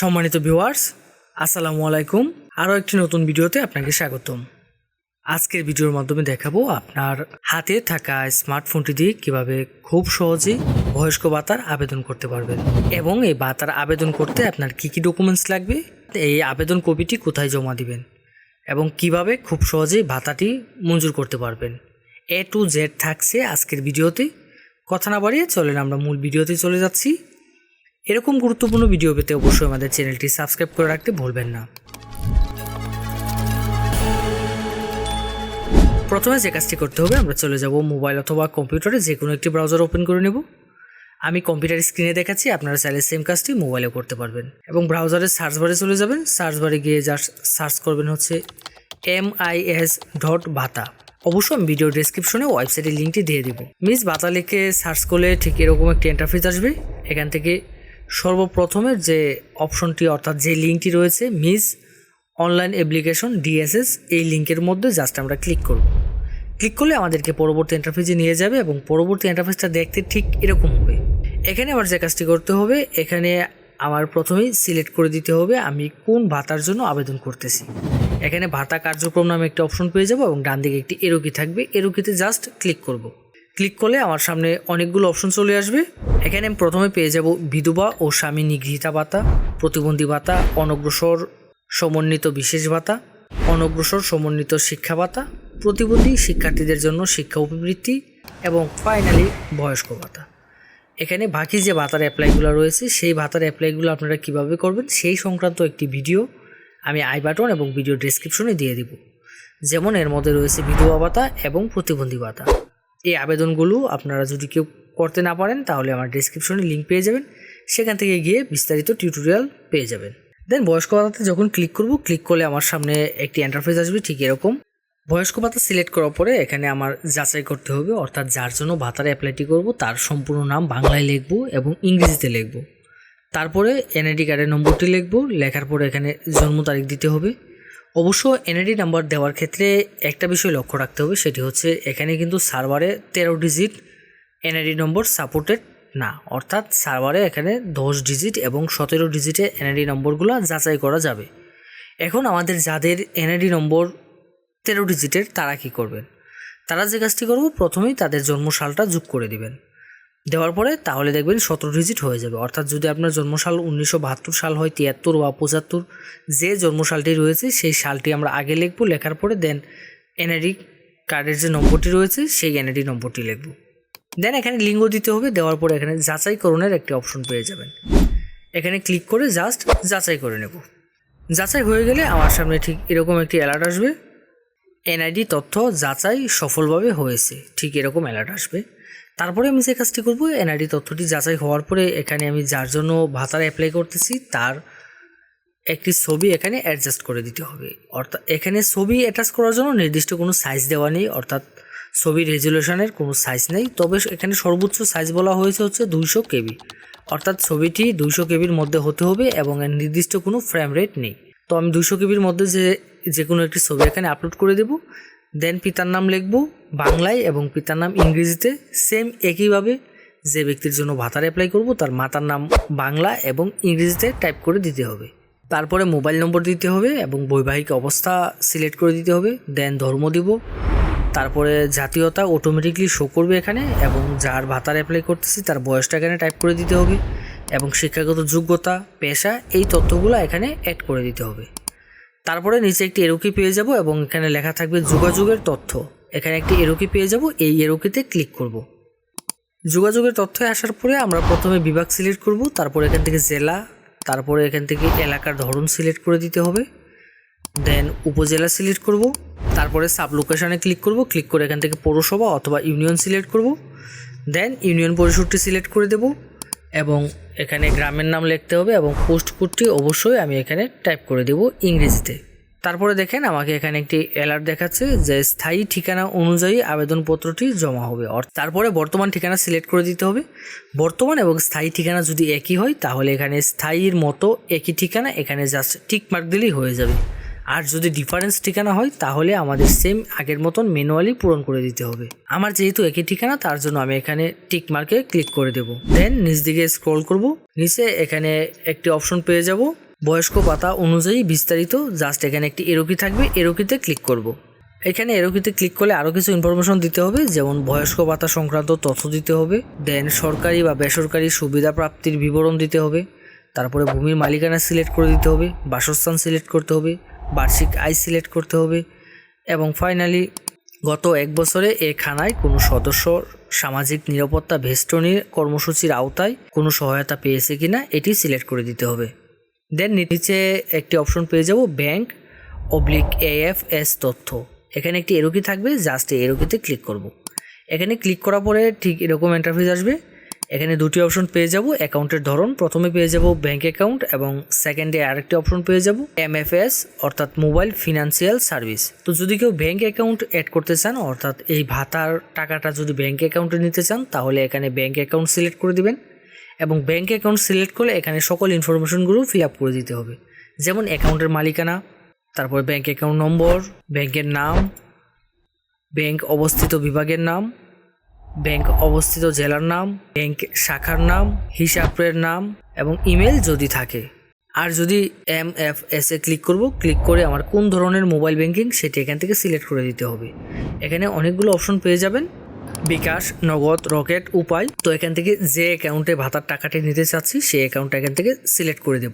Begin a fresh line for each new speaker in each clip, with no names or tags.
সম্মানিত ভিউয়ার্স, আসসালামু আলাইকুম। আরও একটি নতুন ভিডিওতে আপনাকে স্বাগতম। আজকের ভিডিওর মাধ্যমে দেখাবো আপনার হাতে থাকা স্মার্টফোনটি দিয়ে কীভাবে খুব সহজেই বয়স্ক ভাতার আবেদন করতে পারবেন এবং এই ভাতার আবেদন করতে আপনার কি কি ডকুমেন্টস লাগবে, এই আবেদন কপিটি কোথায় জমা দিবেন এবং কীভাবে খুব সহজেই ভাতাটি মঞ্জুর করতে পারবেন। এ টু জেড থাকছে আজকের ভিডিওতে। কথা না বাড়িয়ে চলেন আমরা মূল ভিডিওতে চলে যাচ্ছি। এরকম গুরুত্বপূর্ণ ভিডিও পেতে অবশ্যই আমাদের চ্যানেলটি সাবস্ক্রাইব করে রাখতে ভুলবেন না। প্রথমে যে কাজটি করতে হবে, আমরা চলে যাব মোবাইল অথবা কম্পিউটারে যে কোনো একটি ব্রাউজার ওপেন করে নেব। আমি কম্পিউটার স্ক্রিনে দেখাচ্ছি, আপনারা চাইলে সেম কাজটি মোবাইলেও করতে পারবেন। এবং ব্রাউজারের সার্চ বারে চলে যাবেন। সার্চ বারে গিয়ে যা সার্চ করবেন হচ্ছে এম আই এস ডট ভাতা অবশ্যই আমি ভিডিও ডেসক্রিপশনে ওয়েবসাইটের লিঙ্কটি দিয়ে দিব। মিস ভাতা লিখে সার্চ করলে ঠিক এরকম একটি ইন্টারফেস আসবে। এখান থেকে সর্বপ্রথমে যে অপশনটি, অর্থাৎ যে লিঙ্কটি রয়েছে, মিস অনলাইন অ্যাপ্লিকেশন ডিএসএস, এই লিঙ্কের মধ্যে জাস্ট আমরা ক্লিক করব। ক্লিক করলে আমাদেরকে পরবর্তী ইন্টারফেসে নিয়ে যাবে এবং পরবর্তী ইন্টারফেসটা দেখতে ঠিক এরকম হবে। এখানে আমার যে কাজটি করতে হবে, এখানে আমার প্রথমেই সিলেক্ট করে দিতে হবে, আমি কোন ভাতার জন্য আবেদন করতেছি। এখানে ভাতা কার্যক্রম নামে একটা অপশন পেয়ে যাব এবং ডান দিকে একটি এরোকি থাকবে। এরোকিতে জাস্ট ক্লিক করব। ক্লিক করলে আমার সামনে অনেকগুলো অপশন চলে আসবে। এখানে আমি প্রথমে পেয়ে যাব বিধবা ও স্বামী নিগৃহীতা ভাতা, প্রতিবন্ধী ভাতা, অনগ্রসর সমন্বিত বিশেষ ভাতা, অনগ্রসর সমন্বিত শিক্ষা ভাতা, প্রতিবন্ধী শিক্ষার্থীদের জন্য শিক্ষা উপবৃত্তি এবং ফাইনালি বয়স্ক ভাতা। এখানে বাকি যে ভাতার অ্যাপ্লাইগুলো রয়েছে, সেই ভাতার অ্যাপ্লাইগুলো আপনারা কীভাবে করবেন, সেই সংক্রান্ত একটি ভিডিও আমি আই বাটন এবং ভিডিও ডেসক্রিপশনে দিয়ে দিব। যেমন এর মধ্যে রয়েছে বিধবা ভাতা এবং প্রতিবন্ধী ভাতা। এই আবেদনগুলো আপনারা যদি কেউ করতে না পারেন, তাহলে আমার ডেসক্রিপশনে লিঙ্ক পেয়ে যাবেন। সেখান থেকে গিয়ে বিস্তারিত টিউটোরিয়াল পেয়ে যাবেন। দেন বয়স্ক ভাতাতে যখন ক্লিক করব ক্লিক করলে আমার সামনে একটি ইন্টারফেস আসবে, ঠিক এরকম। বয়স্ক ভাতা সিলেক্ট করার পরে এখানে আমার যাচাই করতে হবে, অর্থাৎ যার জন্য ভাতার অ্যাপ্লাইটি করব, তার সম্পূর্ণ নাম বাংলায় লিখব এবং ইংরেজিতে লিখব। তারপরে এনআইডি কার্ডের নম্বরটি লিখব, লেখার পরে এখানে জন্ম তারিখ দিতে হবে। অবশ্য এনআইডি নাম্বার দেওয়ার ক্ষেত্রে একটা বিষয় লক্ষ্য রাখতে হবে, সেটি হচ্ছে এখানে কিন্তু সার্ভারে তেরো ডিজিট এনআইডি নম্বর সাপোর্টেড না। অর্থাৎ সার্ভারে এখানে দশ ডিজিট এবং সতেরো ডিজিটে এনআইডি নম্বরগুলো যাচাই করা যাবে। এখন আমাদের যাদের এনআইডি নম্বর তেরো ডিজিটের তারা কি করবেন? তারা যে কাজটি করব, প্রথমেই তাদের জন্মসালটা যোগ করে দিবেন। দেওয়ার পরে তাহলে দেখবেন সতেরো ডিজিট হয়ে যাবে। অর্থাৎ যদি আপনার জন্মসাল উনিশশো বাহাত্তর সাল হয় তিয়াত্তর বা পঁচাত্তর, যে জন্মসালটি রয়েছে সেই সালটি আমরা আগে লিখব, লেখার পরে দেন এনআইডি কার্ডের যে নম্বরটি রয়েছে সেই এনআইডি নম্বরটি লিখব। দেন এখানে লিঙ্গ দিতে হবে, দেওয়ার পরে এখানে যাচাইকরণের একটি অপশন পেয়ে যাবেন। এখানে ক্লিক করে জাস্ট যাচাই করে নেব। যাচাই হয়ে গেলে আমার সামনে ঠিক এরকম একটি অ্যালার্ট আসবে। এনআইডি তথ্য যাচাই সফলভাবে হয়েছে, ঠিক এরকম অ্যালার্ট আসবে। তারপরে আমি যে কাজটি করব, এনআইডি তথ্যটি যাচাই হওয়ার পরে এখানে আমি যার জন্য ভাতার অ্যাপ্লাই করতেছি, তার একটি ছবি এখানে অ্যাডজাস্ট করে দিতে হবে। অর্থাৎ এখানে ছবি অ্যাটাচ করার জন্য নির্দিষ্ট কোনো সাইজ দেওয়া নেই, অর্থাৎ ছবি রেজুলেশনের কোনো সাইজ নেই। তবে এখানে সর্বোচ্চ সাইজ বলা হয়েছে হচ্ছে দুইশো কেবি। অর্থাৎ ছবিটি দুইশো কেবির মধ্যে হতে হবে এবং এর নির্দিষ্ট কোনো ফ্রেম রেট নেই। তো আমি দুইশো কেবির মধ্যে যে যে কোনো একটি ছবি এখানে আপলোড করে দেব। দেন পিতার নাম লিখব বাংলায় এবং পিতার নাম ইংরেজিতে। সেম একইভাবে যে ব্যক্তির জন্য ভাতার অ্যাপ্লাই করব, তার মাতার নাম বাংলা এবং ইংরেজিতে টাইপ করে দিতে হবে। তারপরে মোবাইল নম্বর দিতে হবে এবং বৈবাহিক অবস্থা সিলেক্ট করে দিতে হবে। দেন ধর্ম দিব। তারপরে জাতীয়তা অটোমেটিকলি শো করবে এখানে এবং যার ভাতার অ্যাপ্লাই করতেছি, তার বয়সটা এখানে টাইপ করে দিতে হবে এবং শিক্ষাগত যোগ্যতা, পেশা, এই তথ্যগুলো এখানে অ্যাড করে দিতে হবে। তারপরে নিচে একটি এরোকি পেয়ে যাব এবং এখানে লেখা থাকবে যোগাযোগের তথ্য। এখানে একটি এরোকি পেয়ে যাব, এই এরোকিতে ক্লিক করব। যোগাযোগের তথ্যে আসার পরে আমরা প্রথমে বিভাগ সিলেক্ট করব, তারপরে এখান থেকে জেলা, তারপরে এখান থেকে এলাকার ধরন সিলেক্ট করে দিতে হবে। দেন উপজেলা সিলেক্ট করব, তারপরে সাব লোকেশানে ক্লিক করব, ক্লিক করে এখান থেকে পৌরসভা অথবা ইউনিয়ন সিলেক্ট করব। দেন ইউনিয়ন পরিষদটি সিলেক্ট করে দেব। এবং এখানে গ্রামের নাম লিখতে হবে এবং পোস্ট কোডটি অবশ্যই আমি এখানে টাইপ করে দেব ইংরেজিতে। তারপরে দেখেন আমাকে এখানে একটি অ্যালার্ট দেখাচ্ছে যে স্থায়ী ঠিকানা অনুযায়ী আবেদনপত্রটি জমা হবে। তারপরে বর্তমান ঠিকানা সিলেক্ট করে দিতে হবে। বর্তমান এবং স্থায়ী ঠিকানা যদি একই হয়, তাহলে এখানে স্থায়ীর মতো একই ঠিকানা এখানে জাস্ট টিক মার্ক দিলেই হয়ে যাবে। আর যদি ডিফারেন্স ঠিকানা হয়, তাহলে আমাদের সেম আগের মতন ম্যানুয়ালি পূরণ করে দিতে হবে। আমার যেহেতু একই ঠিকানা, তার জন্য আমি এখানে টিক মার্কে ক্লিক করে দেব। দেন নিচ দিকে স্ক্রল করব। নিচে এখানে একটি অপশন পেয়ে যাব। বয়স্ক পাতা অনুযায়ী বিস্তারিত জাস্ট এখানে একটি এরোকি থাকবে এরোকিতে ক্লিক করব। এখানে এরোকিতে ক্লিক করলে আরও কিছু ইনফরমেশন দিতে হবে, যেমন বয়স্ক ভাতা সংক্রান্ত তথ্য দিতে হবে। দেন সরকারি বা বেসরকারি সুবিধা প্রাপ্তির বিবরণ দিতে হবে। তারপরে ভূমির মালিকানা সিলেক্ট করে দিতে হবে, বাসস্থান সিলেক্ট করতে হবে। বার্ষিক আয় সিলেক্ট করতে হবে এবং ফাইনালি গত এক বছরে এ খানায় কোনো সদস্য সামাজিক নিরাপত্তা বেষ্টনীর কর্মসূচির আওতায় কোনো সহায়তা পেয়েছে কিনা এটি সিলেক্ট করে দিতে হবে। দেন নিচে একটি অপশন পেয়ে যাব ব্যাংক অবলিক এএফ এস তথ্য। এখানে একটি এরোকি থাকবে জাস্ট এরোকিতে ক্লিক করব। এখানে ক্লিক করার পরে ঠিক এরকম ইন্টারফেস আসবে। এখানে দুটি অপশন পেয়ে যাব, অ্যাকাউন্টের ধরন, প্রথমে পেয়ে যাব ব্যাংক অ্যাকাউন্ট এবং সেকেন্ডে আরেকটি অপশন পেয়ে যাব এমএফএস, অর্থাৎ মোবাইল ফিনান্সিয়াল সার্ভিস। তো যদি কেউ ব্যাংক অ্যাকাউন্ট অ্যাড করতে চান, অর্থাৎ এই ভাতার টাকাটা যদি ব্যাংক অ্যাকাউন্টে নিতে চান, তাহলে এখানে ব্যাংক অ্যাকাউন্ট সিলেক্ট করে দিবেন এবং ব্যাংক অ্যাকাউন্ট সিলেক্ট করলে এখানে সকল ইনফরমেশনগুলো ফিল আপ করে দিতে হবে। যেমন অ্যাকাউন্টের মালিকানা, তারপর ব্যাংক অ্যাকাউন্ট নম্বর, ব্যাংকের নাম, ব্যাংক অবস্থিত বিভাগের নাম ব্যাংক অবস্থিত জেলার নাম, ব্যাংক শাখার নাম হিসাবের নাম এবং ইমেল যদি থাকে। আর যদি এম এফ এসে ক্লিক করব, ক্লিক করে আমার কোন ধরনের মোবাইল ব্যাংকিং সেটি এখান থেকে সিলেক্ট করে দিতে হবে। এখানে অনেকগুলো অপশন পেয়ে যাবেন। বিকাশ, নগদ, রকেট, উপায়। তো এখান থেকে যে অ্যাকাউন্টে ভাতার টাকাটি নিতে চাচ্ছি, সেই অ্যাকাউন্টটা এখান থেকে সিলেক্ট করে দেব।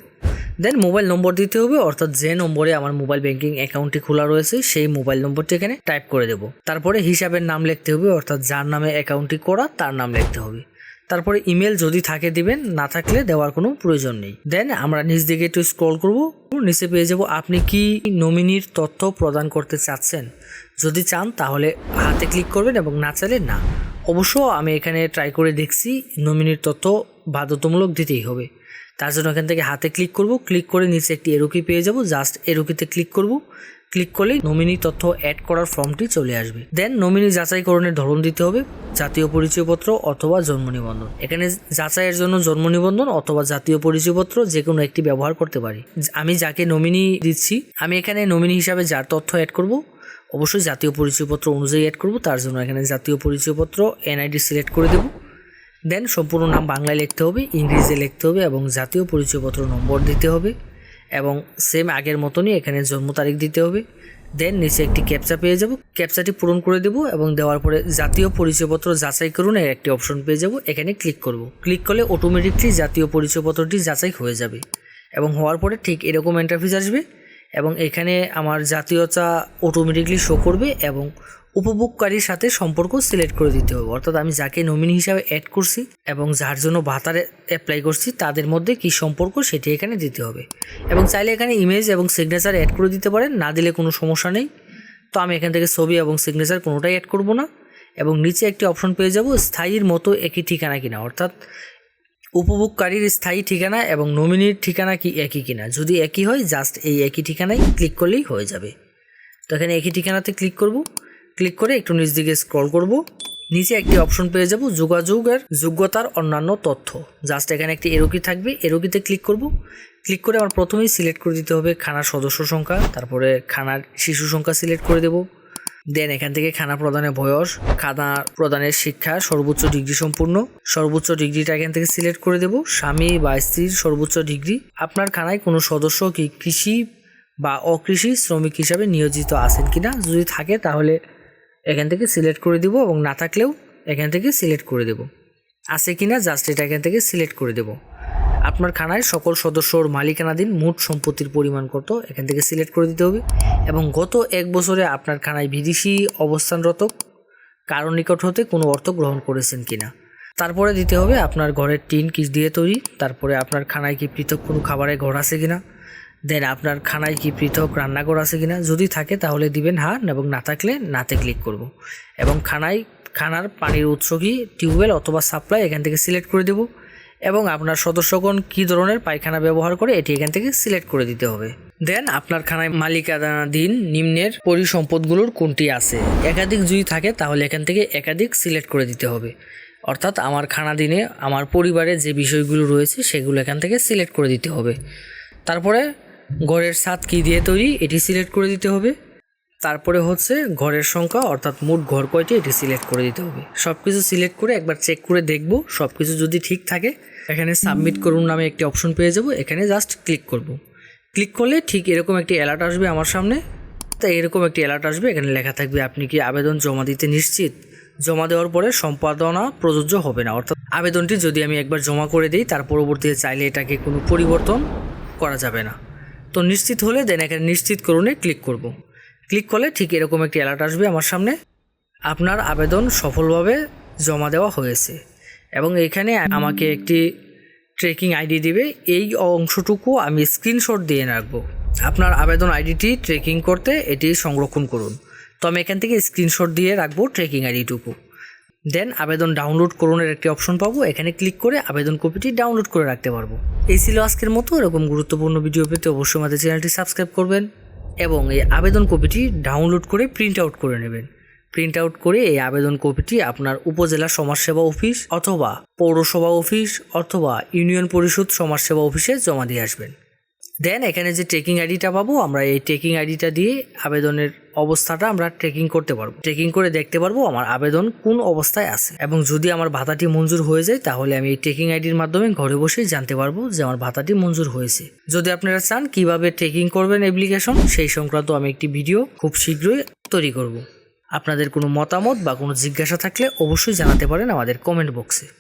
দেন মোবাইল নম্বর দিতে হবে, অর্থাৎ যে নম্বরে আমার মোবাইল ব্যাংকিং অ্যাকাউন্টটি খোলা রয়েছে, সেই মোবাইল নম্বরটি এখানে টাইপ করে দেব। তারপরে হিসাবের নাম লিখতে হবে, অর্থাৎ যার নামে অ্যাকাউন্টটি করা, তার নাম লিখতে হবে। তারপরে ইমেল যদি থাকে দিবেন, না থাকলে দেওয়ার কোনো প্রয়োজন নেই। দেন আমরা নিচ দিকে একটু স্ক্রল করব, নিচে পেয়ে যাব, আপনি কি নমিনির তথ্য প্রদান করতে চাচ্ছেন? যদি চান, তাহলে হাতে ক্লিক করবেন এবং না চাইলে না। অবশ্য আমি এখানে ট্রাই করে দেখছি নমিনির তথ্য বাধ্যতামূলক দিতেই হবে। তার জন্য এখান থেকে হাতে ক্লিক করব। ক্লিক করে নিচে একটি এরোকি পেয়ে যাব। জাস্ট এরোকিতে ক্লিক করব। ক্লিক করলেই নমিনি তথ্য অ্যাড করার ফর্মটি চলে আসবে। দেন নমিনি যাচাইকরণের ধরন দিতে হবে। জাতীয় পরিচয়পত্র অথবা জন্ম নিবন্ধন। এখানে যাচাইয়ের জন্য জন্ম নিবন্ধন অথবা জাতীয় পরিচয়পত্র যে কোনো একটি ব্যবহার করতে পারি। আমি যাকে নমিনি দিচ্ছি, আমি এখানে নমিনি হিসাবে যার তথ্য অ্যাড করব, অবশ্যই জাতীয় পরিচয়পত্র অনুযায়ী অ্যাড করব। তার জন্য এখানে জাতীয় পরিচয়পত্র এনআইডি সিলেক্ট করে দেব। দেন সম্পূর্ণ নাম বাংলায় লিখতে হবে, ইংরেজিতে লিখতে হবে এবং জাতীয় পরিচয়পত্র নম্বর দিতে হবে এবং সেম আগের মতনই এখানে জন্ম তারিখ দিতে হবে। দেন নিচে একটি ক্যাপচা পেয়ে যাব। ক্যাপচাটি পূরণ করে দেব এবং দেওয়ার পরে জাতীয় পরিচয়পত্র যাচাই করুন এর একটি অপশন পেয়ে যাব। এখানে ক্লিক করব। ক্লিক করলে অটোমেটিকলি জাতীয় পরিচয়পত্রটি যাচাই হয়ে যাবে এবং হওয়ার পরে ঠিক এরকম ইন্টারফেস আসবে এবং এখানে আমার জাতীয়তা অটোমেটিকলি শো করবে এবং উপভোগকারীর সাথে সম্পর্ক সিলেক্ট করে দিতে হবে। অর্থাৎ আমি যাকে নমিনি হিসাবে অ্যাড করছি এবং যার জন্য ভাতারে অ্যাপ্লাই করছি, তাদের মধ্যে কি সম্পর্ক সেটি এখানে দিতে হবে। এবং চাইলে এখানে ইমেজ এবং সিগনেচার অ্যাড করে দিতে পারেন, না দিলে কোনো সমস্যা নেই। তো আমি এখান থেকে ছবি এবং সিগনেচার কোনোটাই অ্যাড করব না। এবং নিচে একটি অপশন পেয়ে যাব, স্থায়ীর মতো একই ঠিকানা কিনা। অর্থাৎ উপভোগকারীর স্থায়ী ঠিকানা এবং নমিনির ঠিকানা কি একই কিনা। যদি একই হয় জাস্ট এই একই ঠিকানায় ক্লিক করলেই হয়ে যাবে। তো এখানে একই ঠিকানাতে ক্লিক করব। ক্লিক করে একটু নিচ দিকে স্ক্রল করব। নিচে একটি অপশন পেয়ে যাব যোগাযোগের যোগ্যতার অন্যান্য তথ্য। জাস্ট এখানে একটি এরোকি থাকবে এরোকিতে ক্লিক করব। ক্লিক করে আমার প্রথমেই সিলেক্ট করে দিতে হবে খানার সদস্য সংখ্যা, তারপরে খানার শিশু সংখ্যা সিলেক্ট করে দেব। দেন এখান থেকে খানা প্রদানের বয়স, খানা প্রদানের শিক্ষা, সর্বোচ্চ ডিগ্রি সম্পূর্ণ। সর্বোচ্চ ডিগ্রিটা এখান থেকে সিলেক্ট করে দেব, স্বামী বা স্ত্রীর সর্বোচ্চ ডিগ্রি। আপনার খানায় কোনো সদস্য কি কৃষি বা অকৃষি শ্রমিক হিসাবে নিয়োজিত আছেন কিনা? যদি থাকে তাহলে এখান থেকে সিলেক্ট করে দিব এবং না থাকলেও এখান থেকে সিলেক্ট করে দেব। আছে কি না জাস্ট এটা এখান থেকে সিলেক্ট করে দেব। আপনার খানায় সকল সদস্যর মালিকানাধীন মোট সম্পত্তির পরিমাণ কত এখান থেকে সিলেক্ট করে দিতে হবে এবং গত এক বছরে আপনার খানায় বিদেশি অবস্থানরত কারও নিকট হতে কোনো অর্থ গ্রহণ করেছেন কিনা। তারপরে দিতে হবে আপনার ঘরের টিন কিস দিয়ে তৈরি, তারপরে আপনার খানায় কি পৃথক কোনো খাবারের ঘর আছে কিনা। দেন আপনার খানায় কি পৃথক রান্নাঘর আছে কিনা? যদি থাকে তাহলে দিবেন হ্যাঁ এবং না থাকলে নাতে ক্লিক করব। এবং খানায়, খানার পানির উৎস কি? টিউবওয়েল অথবা সাপ্লাই এখান থেকে সিলেক্ট করে দেব। এবং আপনার সদস্যগণ কী ধরনের পায়খানা ব্যবহার করে এটি এখান থেকে সিলেক্ট করে দিতে হবে। দেন আপনার খানায় মালিকানাধীন নিম্নের পরিসম্পদগুলোর কোনটি আছে? একাধিক যদি থাকে তাহলে এখান থেকে একাধিক সিলেক্ট করে দিতে হবে। অর্থাৎ আমার খানা দিনে আমার পরিবারে যে বিষয়গুলো রয়েছে সেগুলো এখান থেকে সিলেক্ট করে দিতে হবে। তারপরে ঘরের ছাদ কী দিয়ে তৈরি, এটি সিলেক্ট করে দিতে হবে। তারপরে হচ্ছে ঘরের সংখ্যা, অর্থাৎ মোট ঘর কয়টি, এটি সিলেক্ট করে দিতে হবে। সব কিছু সিলেক্ট করে একবার চেক করে দেখব সব কিছু যদি ঠিক থাকে, এখানে সাবমিট করুন নামে একটি অপশন পেয়ে যাব, এখানে জাস্ট ক্লিক করব। ক্লিক করলে ঠিক এরকম একটি অ্যালার্ট আসবে আমার সামনে। তা এরকম একটি অ্যালার্ট আসবে, এখানে লেখা থাকবে, আপনি কি আবেদন জমা দিতে নিশ্চিত? জমা দেওয়ার পরে সম্পাদনা প্রযোজ্য হবে না, অর্থাৎ আবেদনটি যদি আমি একবার জমা করে দিই, তার পরবর্তীতে চাইলে এটাকে কোনো পরিবর্তন করা যাবে না। তো নিশ্চিত হলে দেন এখানে নিশ্চিত করুনে ক্লিক করব। ক্লিক করলে ঠিক এরকম একটি অ্যালার্ট আসবে আমার সামনে। আপনার আবেদন সফলভাবে জমা দেওয়া হয়েছে এবং এখানে আমাকে একটি ট্রেকিং আইডি দিবে। এই অংশটুকু আমি স্ক্রিনশট দিয়ে রাখব। আপনার আবেদন আইডিটি ট্রেকিং করতে এটি সংরক্ষণ করুন। তো আমি এখান থেকে স্ক্রিনশট দিয়ে রাখব ট্রেকিং আইডিটুকু দেন আবেদন ডাউনলোড করুনের একটি অপশন পাবো। এখানে ক্লিক করে আবেদন কপিটি ডাউনলোড করে রাখতে পারব। এই ছিল আজকের মতো। এরকম গুরুত্বপূর্ণ ভিডিও পেতে অবশ্যই আমাদের চ্যানেলটি সাবস্ক্রাইব করবেন এবং এই আবেদন কপিটি ডাউনলোড করে প্রিন্ট আউট করে নেবেন। প্রিন্ট আউট করে এই আবেদন কপিটি আপনার উপজেলা সমাজসেবা অফিস অথবা পৌরসভা অফিস অথবা ইউনিয়ন পরিষদ সমাজসেবা অফিসে জমা দিয়ে আসবেন। দেন এখানে যে ট্রেকিং আইডিটা পাবো, আমরা এই ট্রেকিং আইডিটা দিয়ে আবেদনের অবস্থাটা আমরা ট্রেকিং করতে পারব। ট্রেকিং করে দেখতে পারব আমার আবেদন কোন অবস্থায় আছে। এবং যদি আমার ভাতাটি মঞ্জুর হয়ে যায়, তাহলে আমি এই ট্রেকিং আইডির মাধ্যমে ঘরে বসেই জানতে পারব যে আমার ভাতাটি মঞ্জুর হয়েছে। যদি আপনারা চান কীভাবে ট্রেকিং করবেন অ্যাপ্লিকেশন সেই সংক্রান্ত আমি একটি ভিডিও খুব শীঘ্রই তৈরি করব। আপনাদের কোনো মতামত বা কোনো জিজ্ঞাসা থাকলে অবশ্যই জানাতে পারেন আমাদের কমেন্ট বক্সে